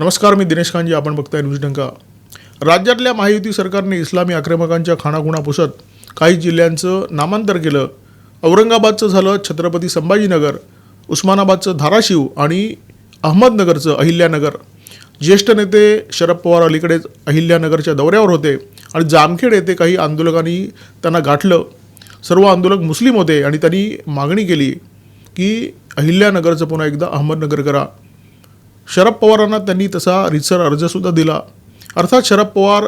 नमस्कार मी दिनेश खानजी आपण बघताय न्यूज डंका. राज्यातल्या महायुती सरकारने इस्लामी आक्रमकांच्या खाणाखुणा पुसत काही जिल्ह्यांचं नामांतर केलं. औरंगाबादचं झालं छत्रपती संभाजीनगर उस्मानाबादचं धाराशिव आणि अहमदनगरचं अहिल्यानगर. ज्येष्ठ नेते शरद पवार अलीकडेच अहिल्यानगरच्या दौऱ्यावर होते आणि जामखेड येथे काही आंदोलकांनी त्यांना गाठलं. सर्व आंदोलक मुस्लिम होते आणि त्यांनी मागणी केली की अहिल्यानगरचं पुन्हा एकदा अहमदनगर करा. शरद पवारांना त्यांनी तसा रितसर अर्जसुद्धा दिला. अर्थात शरद पवार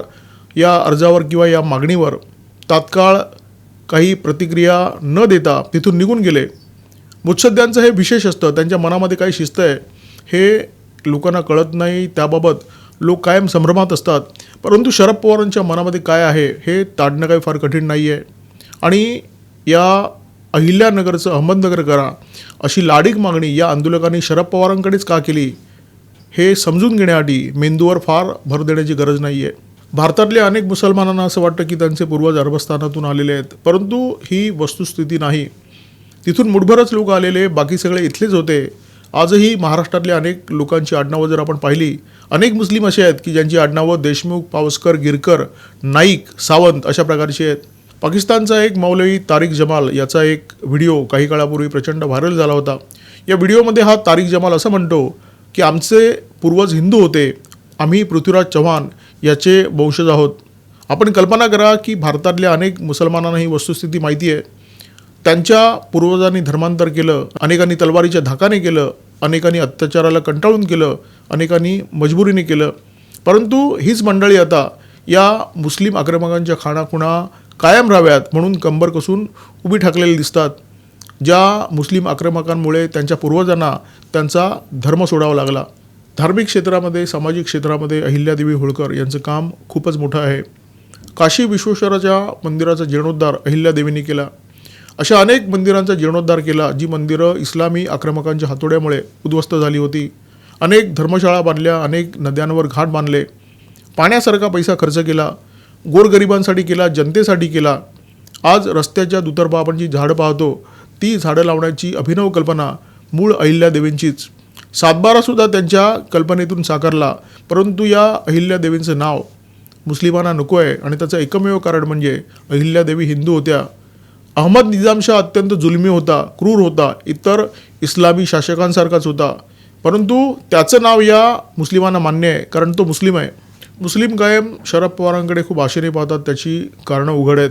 या अर्जावर किंवा या मागणीवर तात्काळ काही प्रतिक्रिया न देता तिथून निघून गेले. मुत्सद्यांचं हे विशेष असतं त्यांच्या मनामध्ये काही शिस्त आहे हे लोकांना कळत नाही. त्याबाबत लोक कायम संभ्रमात असतात. परंतु शरद पवारांच्या मनामध्ये काय आहे हे ताडणं काही फार कठीण नाही आहे आणि या अहिल्यानगरचं अहमदनगर करा अशी लाडीक मागणी या आंदोलकांनी शरद पवारांकडेच का केली? हे समजून घेण्यासाठी मेंदूवर फार भर देण्याची गरज नाही आहे भारतातल्या अनेक मुसलमानांना असं वाटतं की त्यांचे पूर्वज अरबस्थानातून आलेले आहेत. परंतु ही वस्तुस्थिती नाही. तिथून मुठभरच लोक आलेले बाकी सगळे इथलेच होते. आजही महाराष्ट्रातल्या अनेक लोकांची आडनावं जर आपण पाहिली अनेक मुस्लिम असे आहेत की ज्यांची आडनावं देशमुख पावसकर गिरकर नाईक सावंत अशा प्रकारची आहेत. पाकिस्तानचा एक मौलवी तारिक जमाल याचा एक व्हिडिओ काही काळापूर्वी प्रचंड व्हायरल झाला होता. या व्हिडिओमध्ये हा तारिक जमाल असं म्हणतो की आमचे पूर्वज हिंदू होते आम्ही पृथ्वीराज चव्हाण याचे वंशज आहोत. आपण कल्पना करा की भारतातल्या अनेक मुसलमानांना ही वस्तुस्थिती माहिती आहे. त्यांच्या पूर्वजांनी धर्मांतर केलं अनेकांनी तलवारीच्या धाकाने केलं अनेकांनी अत्याचाराला कंटाळून केलं अनेकांनी मजबुरीने केलं. परंतु हीच मंडळी आता या मुस्लिम आक्रमकांच्या खाणाखुणा कायम राहाव्यात म्हणून कंबर कसून उभी ठाकलेली दिसतात. ज्या मुस्लिम आक्रमकांमुळे त्यांच्या पूर्वजांना त्यांचा धर्म सोडावा लागला धार्मिक क्षेत्रामध्ये सामाजिक क्षेत्रामध्ये अहिल्यादेवी होळकर यांचं काम खूपच मोठं आहे. काशी विश्वेश्वराच्या मंदिराचा जीर्णोद्धार अहिल्यादेवींनी केला. अशा अनेक मंदिरांचा जीर्णोद्धार केला जी मंदिरं इस्लामी आक्रमकांच्या हातोड्यामुळे उद्ध्वस्त झाली होती. अनेक धर्मशाळा बांधल्या अनेक नद्यांवर घाट बांधले. पाण्यासारखा पैसा खर्च केला गोरगरिबांसाठी केला जनतेसाठी केला. आज रस्त्याच्या दुतर्फा आपण जी झाडं पाहतो ती झाडं लावण्याची अभिनव कल्पना मूळ अहिल्यादेवींचीच. सातबारासुद्धा त्यांच्या कल्पनेतून साकारला परंतु या अहिल्यादेवींचं नाव मुस्लिमांना नको आहे आणि त्याचं एकमेव कारण म्हणजे अहिल्यादेवी हिंदू होत्या. अहमद निजामशाह अत्यंत जुलमी होता क्रूर होता इतर इस्लामी शासकांसारखाच होता. परंतु त्याचं नाव या मुस्लिमांना मान्य आहे कारण तो मुस्लिम आहे. मुस्लिम कायम शरद पवारांकडे खूप आशेने पाहतात त्याची कारणं उघड आहेत.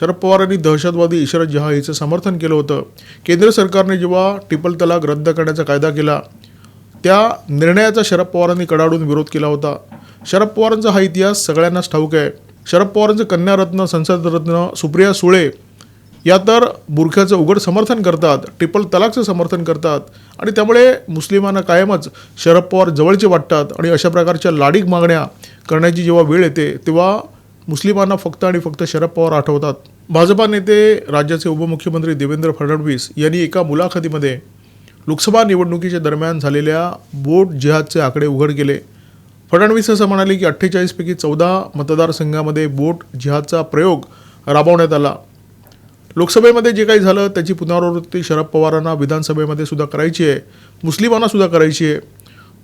शरद पवारांनी दहशतवादी इशरत जहा याचं समर्थन केलं होतं. केंद्र सरकारने जेव्हा ट्रिपल तलाक रद्द करण्याचा कायदा केला त्या निर्णयाचा शरद पवारांनी कडाडून विरोध केला होता. शरद पवारांचा हा इतिहास सगळ्यांनाच ठाऊक आहे. शरद पवारांचं कन्यारत्न संसदरत्न सुप्रिया सुळे या तर बुरख्याचं उघड समर्थन करतात ट्रिपल तलाकचं समर्थन करतात आणि त्यामुळे मुस्लिमांना कायमच शरद पवार जवळचे वाटतात आणि अशा प्रकारच्या लाडीक मागण्या करण्याची जेव्हा वेळ येते तेव्हा मुस्लिमांना फक्त आणि फक्त शरद पवार आठवतात. भाजपा नेते राज्याचे उपमुख्यमंत्री देवेंद्र फडणवीस यांनी एका मुलाखतीमध्ये लोकसभा निवडणुकीच्या दरम्यान झालेल्या बोट जिहादचे आकडे उघड केले. फडणवीस असं म्हणाले की अठ्ठेचाळीसपैकी चौदा मतदारसंघामध्ये बोट जिहादचा प्रयोग राबवण्यात आला. लोकसभेमध्ये जे काही झालं त्याची पुनरावृत्ती शरद पवारांना विधानसभेमध्ये सुद्धा करायची आहे. मुस्लिमांना सुद्धा करायची आहे.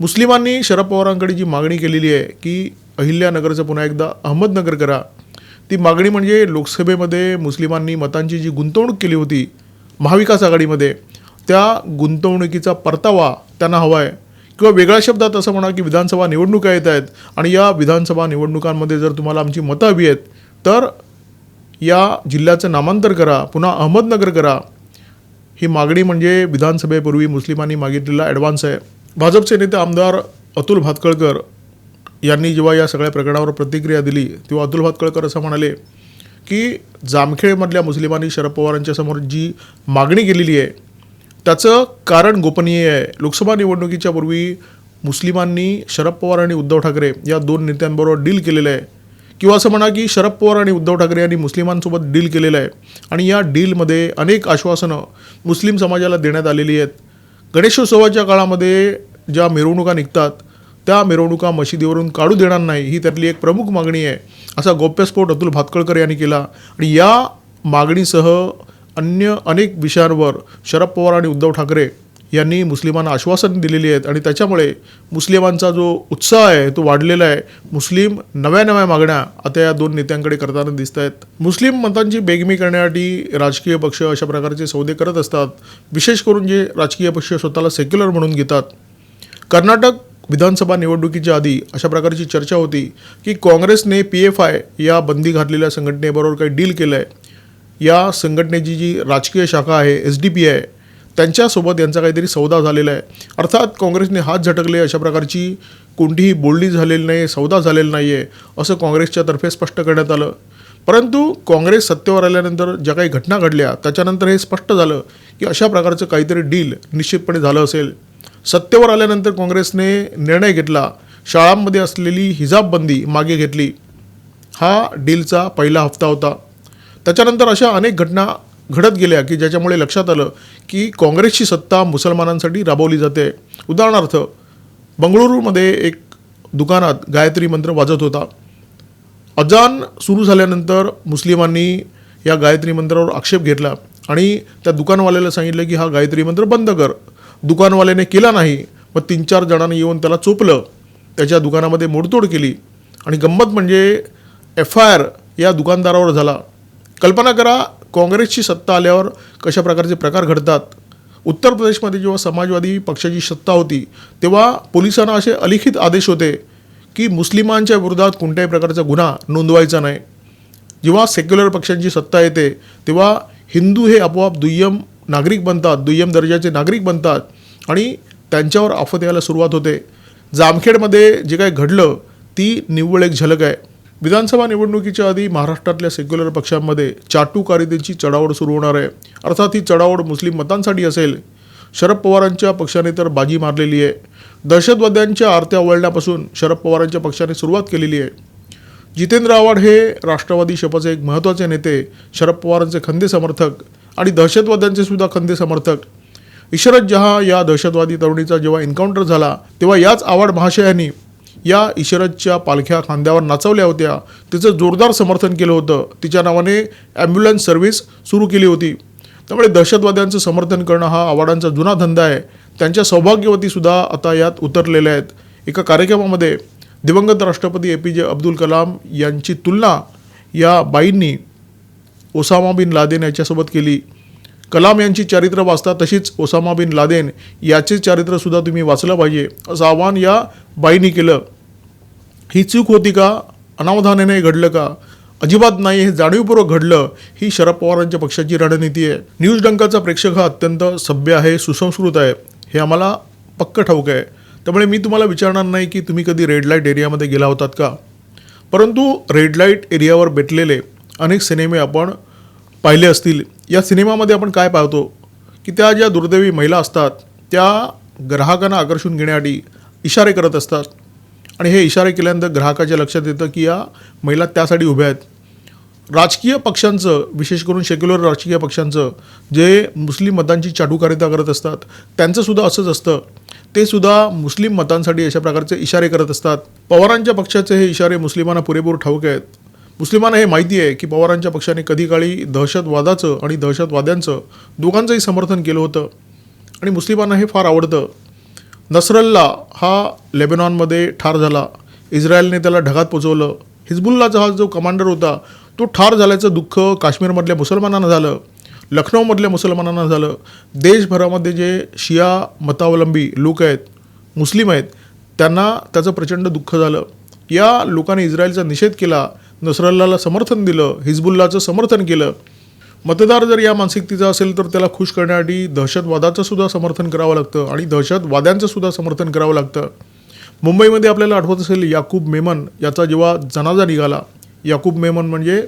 मुस्लिमांनी शरद पवारांकडे जी मागणी केलेली आहे की अहिल्यानगरचं पुन्हा एकदा अहमदनगर करा. ती मागणी म्हणजे लोकसभेमध्ये मुस्लिमांनी मतांची जी गुंतवणूक केली होती महाविकास आघाडीमध्ये त्या गुंतवणुकीचा परतावा त्यांना हवा आहे किंवा वेगळ्या शब्दात असं म्हणा की विधानसभा निवडणुका येत आहेत आणि या विधानसभा निवडणुकांमध्ये जर तुम्हाला आमची मतं हवी आहेत तर या जिल्ह्याचं नामांतर करा पुन्हा अहमदनगर करा. ही मागणी म्हणजे विधानसभेपूर्वी मुस्लिमांनी मागितलेला ॲडव्हान्स आहे. भाजपचे नेते आमदार अतुल भातकळकर यांनी जेव्हा या सगळ्या प्रकरणावर प्रतिक्रिया दिली तेव्हा अतुल भातकळकर असं म्हणाले की जामखेडमधल्या मुस्लिमांनी शरद पवारांच्या समोर जी मागणी केलेली आहे त्याचं कारण गोपनीय आहे. लोकसभा निवडणुकीच्या पूर्वी मुस्लिमांनी शरद पवार आणि उद्धव ठाकरे या दोन नेत्यांबरोबर डील केलेलं आहे. किंवा असं म्हणा की शरद पवार आणि उद्धव ठाकरे यांनी मुस्लिमांसोबत डील केलेलं आहे. आणि या डीलमध्ये अनेक आश्वासनं मुस्लिम समाजाला देण्यात आलेली आहेत. गणेशोत्सवाच्या काळामध्ये ज्या मिरवणुका निघतात त्या मिरवणुका मशिदीवरून काढू देणार नाही ही त्यातली एक प्रमुख मागणी आहे असा गोप्यस्फोट अतुल भातकळकर यांनी केला. आणि या मागणीसह अन्य अनेक विषयांवर शरद पवार आणि उद्धव ठाकरे यांनी मुस्लिमांना आश्वासन दिलेली आहेत आणि त्याच्यामुळे मुस्लिमांचा जो उत्साह आहे तो वाढलेला आहे. मुस्लिम नव्या नव्या मागण्या आता या दोन नेत्यांकडे करताना दिसत आहेत. मुस्लिम मतांची बेगमी करण्यासाठी राजकीय पक्ष अशा प्रकारचे सौदे करत असतात विशेष करून जे राजकीय पक्ष स्वतःला सेक्युलर म्हणून घेतात. कर्नाटक विधानसभा निवडणुकीच्या आधी अशा प्रकारची चर्चा होती की काँग्रेसने पी एफ आय या बंदी घातलेल्या संघटनेबरोबर काही डील केलं आहे या संघटनेची जी राजकीय शाखा आहे एस डी पी आय त्यांच्यासोबत यांचा काहीतरी सौदा झालेला आहे. अर्थात काँग्रेसने हात झटकले अशा प्रकारची कोणतीही बोलणी झालेली नाही सौदा झालेला नाही आहे असं काँग्रेसच्या तर्फे स्पष्ट करण्यात आलं. परंतु काँग्रेस सत्तेवर आल्यानंतर ज्या काही घटना घडल्या त्याच्यानंतर हे स्पष्ट झालं की अशा प्रकारचं काहीतरी डील निश्चितपणे झालं असेल. सत्तेवर आल्यानंतर काँग्रेसने निर्णय घेतला. शाळांमध्ये असलेली हिजाबबंदी मागे घेतली. हा डीलचा पहिला हप्ता होता. त्याच्यानंतर अशा अनेक घटना घडत गेल्या की ज्याच्यामुळे लक्षात आलं की काँग्रेसची सत्ता मुसलमानांसाठी राबवली जाते. उदाहरणार्थ बंगळुरूमध्ये एक दुकानात गायत्री मंत्र वाजत होता. अजान सुरू झाल्यानंतर मुस्लिमांनी या गायत्री मंत्रावर आक्षेप घेतला आणि त्या दुकानवाल्याला सांगितलं की हा गायत्री मंत्र बंद कर. दुकानवाल्याने केला नाही मग तीन चार जणांनी येऊन त्याला चोपलं त्याच्या दुकानामध्ये मोडतोड केली. आणि गंमत म्हणजे एफ आय आर या दुकानदारावर झाला. कल्पना करा काँग्रेसची सत्ता आल्यावर कशा प्रकारचे प्रकार घडतात. उत्तर प्रदेशमध्ये जेव्हा समाजवादी पक्षाची सत्ता होती तेव्हा पोलिसांना असे अलिखित आदेश होते की मुस्लिमांच्या विरोधात कोणत्याही प्रकारचा गुन्हा नोंदवायचा नाही. जेव्हा सेक्युलर पक्षांची सत्ता येते तेव्हा हिंदू हे आपोआप दुय्यम नागरिक बनतात दुय्यम दर्जाचे नागरिक बनतात आणि त्यांच्यावर आफत यायला सुरुवात होते. जामखेडमध्ये जे काही घडलं ती निव्वळ एक झलक आहे. विधानसभा निवडणुकीच्या आधी महाराष्ट्रातल्या सेक्युलर पक्षांमध्ये चाटूकारितेची चढावड सुरू होणार आहे. अर्थात ही चढावड मुस्लिम मतांसाठी असेल. शरद पवारांच्या पक्षाने तर बाजी मारलेली आहे. दहशतवाद्यांच्या आरत्या वळण्यापासून शरद पवारांच्या पक्षाने सुरुवात केलेली आहे. जितेंद्र आव्हाड हे राष्ट्रवादी शपथचे एक महत्त्वाचे नेते शरद पवारांचे खंदे समर्थक. आणि दहशतवाद्यांचे सुद्धा खंदे समर्थक. इशरत जहा या दहशतवादी तरुणीचा जेव्हा एन्काउंटर झाला तेव्हा याच आवाड महाशयांनी या इशरतच्या पालख्या खांद्यावर नाचवल्या होत्या. तिचं जोरदार समर्थन केलं होतं. तिच्या नावाने ॲम्ब्युलन्स सर्व्हिस सुरू केली होती. त्यामुळे दहशतवाद्यांचं समर्थन करणं हा आव्हाडांचा जुना धंदा आहे. त्यांच्या सौभाग्यवतीसुद्धा आता यात उतरलेल्या आहेत. एका कार्यक्रमामध्ये दिवंगत राष्ट्रपती ए पी जे अब्दुल कलाम यांची तुलना या बाईंनी ओसामा बिन लादेन याच्यासोबत केली. कलाम यांची चारित्र्य वाचता तशीच ओसामा बिन लादेन याचे चारित्र्यसुद्धा तुम्ही वाचलं पाहिजे असं आव्हान या बाईंनी केलं. ही चूक होती का? अनावधानाने घडलं का? अजिबात नाही हे जाणीवपूर्वक घडलं. ही शरद पवारांच्या पक्षाची रणनीती आहे. न्यूज डंकाचा प्रेक्षक हा अत्यंत सभ्य आहे सुसंस्कृत आहे. हे आम्हाला पक्क ठाऊक आहे. त्यामुळे मी तुम्हाला विचारणार नाही की तुम्ही कधी रेड लाइट एरियामध्ये गेला होतात का? परंतु रेड लाइट एरियावर भेटलेले अनेक सिनेमे आपण पाहिले असतील. या सिनेमामध्ये आपण काय पाहतो? की त्या ज्या दुर्दैवी महिला असतात त्या ग्राहकांना आकर्षून घेण्यासाठी इशारे करत असतात. आणि हे इशारे केल्यानंतर ग्राहकाच्या लक्षात येतं की या महिला त्यासाठी उभ्या आहेत. राजकीय पक्षांचं विशेष करून सेक्युलर राजकीय पक्षांचं जे मुस्लिम मतांची चाटुकारिता करत असतात त्यांचंसुद्धा असंच असतं. ते सुद्धा मुस्लिम मतांसाठी अशा प्रकारचे इशारे करत असतात. पवारांच्या पक्षाचे हे इशारे मुस्लिमांना पुरेपूर ठाऊक आहेत. मुस्लिमांना हे माहिती आहे की पवारांच्या पक्षाने कधी काळी दहशतवादाचं आणि दहशतवाद्यांचं दोघांचंही समर्थन केलं होतं. आणि मुस्लिमांना हे फार आवडतं. नसरल्ला हा लेबेनॉनमध्ये ठार झाला. इस्रायलने त्याला ढगात पोचवलं. हिजबुल्लाचा हा जो कमांडर होता तो ठार झाल्याचं दुःख काश्मीरमधल्या मुसलमानांना झालं. लखनौमधल्या मुसलमानांना झालं. देशभरामध्ये जे शिया मतावलंबी लोक आहेत मुस्लिम आहेत त्यांना त्याचं प्रचंड दुःख झालं. या लोकांनी इस्रायलचा निषेध केला. नसरल्लाला समर्थन दिलं हिजबुल्लाचं समर्थन केलं. मतदार जर या मानसिकतेचा असेल तर त्याला खुश करण्यासाठी दहशतवादाचं सुद्धा समर्थन करावं लागतं आणि दहशतवाद्यांचं सुद्धा समर्थन करावं लागतं. मुंबईमध्ये आपल्याला आठवत असेल याकूब मेमन याचा जेव्हा जनाजा निघाला. याकूब मेमन म्हणजे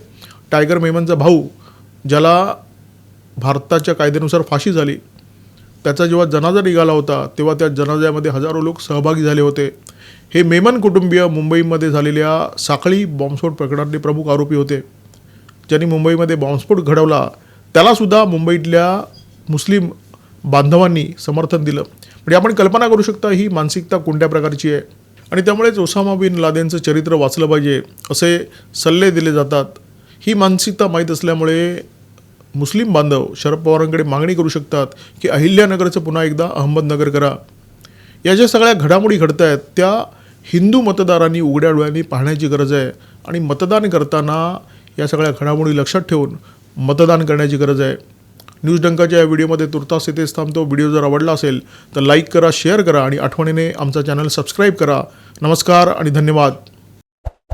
टायगर मेमनचा भाऊ ज्याला भारताच्या कायद्यानुसार फाशी झाली. त्याचा जेव्हा जनाजा निघाला होता तेव्हा त्या जनाजामध्ये हजारो लोक सहभागी झाले होते. हे मेमन कुटुंबीय मुंबईमध्ये झालेल्या साखळी बॉम्बस्फोट प्रकरणातले प्रमुख आरोपी होते. ज्यांनी मुंबईमध्ये बॉम्बस्फोट घडवला त्यालासुद्धा मुंबईतल्या मुस्लिम बांधवांनी समर्थन दिलं. म्हणजे आपण कल्पना करू शकता ही मानसिकता कोणत्या प्रकारची आहे? आणि त्यामुळेच ओसामा बिन लादेनचं चरित्र वाचलं पाहिजे असे सल्ले दिले जातात. ही मानसिकता माहीत असल्यामुळे मुस्लिम बांधव शरद पवारांकडे मागणी करू शकतात की अहिल्यानगरचं पुन्हा एकदा अहमदनगर करा. या ज्या सगळ्या घडामोडी घडत आहेत त्या हिंदू मतदारांनी उघड्या डोळ्यांनी पाहण्याची गरज आहे आणि मतदान करताना या सगळ्या घडामोडी लक्षात ठेवून मतदान करण्याची गरज आहे. न्यूज डंकाच्या या व्हिडिओमध्ये तुर्तास इथेच थांबतो. व्हिडिओ जर आवडला असेल तर लाईक करा शेअर करा आणि आठवणीने आमचा चॅनल सबस्क्राईब करा. नमस्कार आणि धन्यवाद.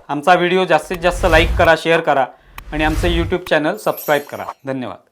आमचा व्हिडिओ जास्तीत जास्त लाईक करा शेअर करा आणि आमचं यूट्यूब चॅनल सबस्क्राईब करा. धन्यवाद.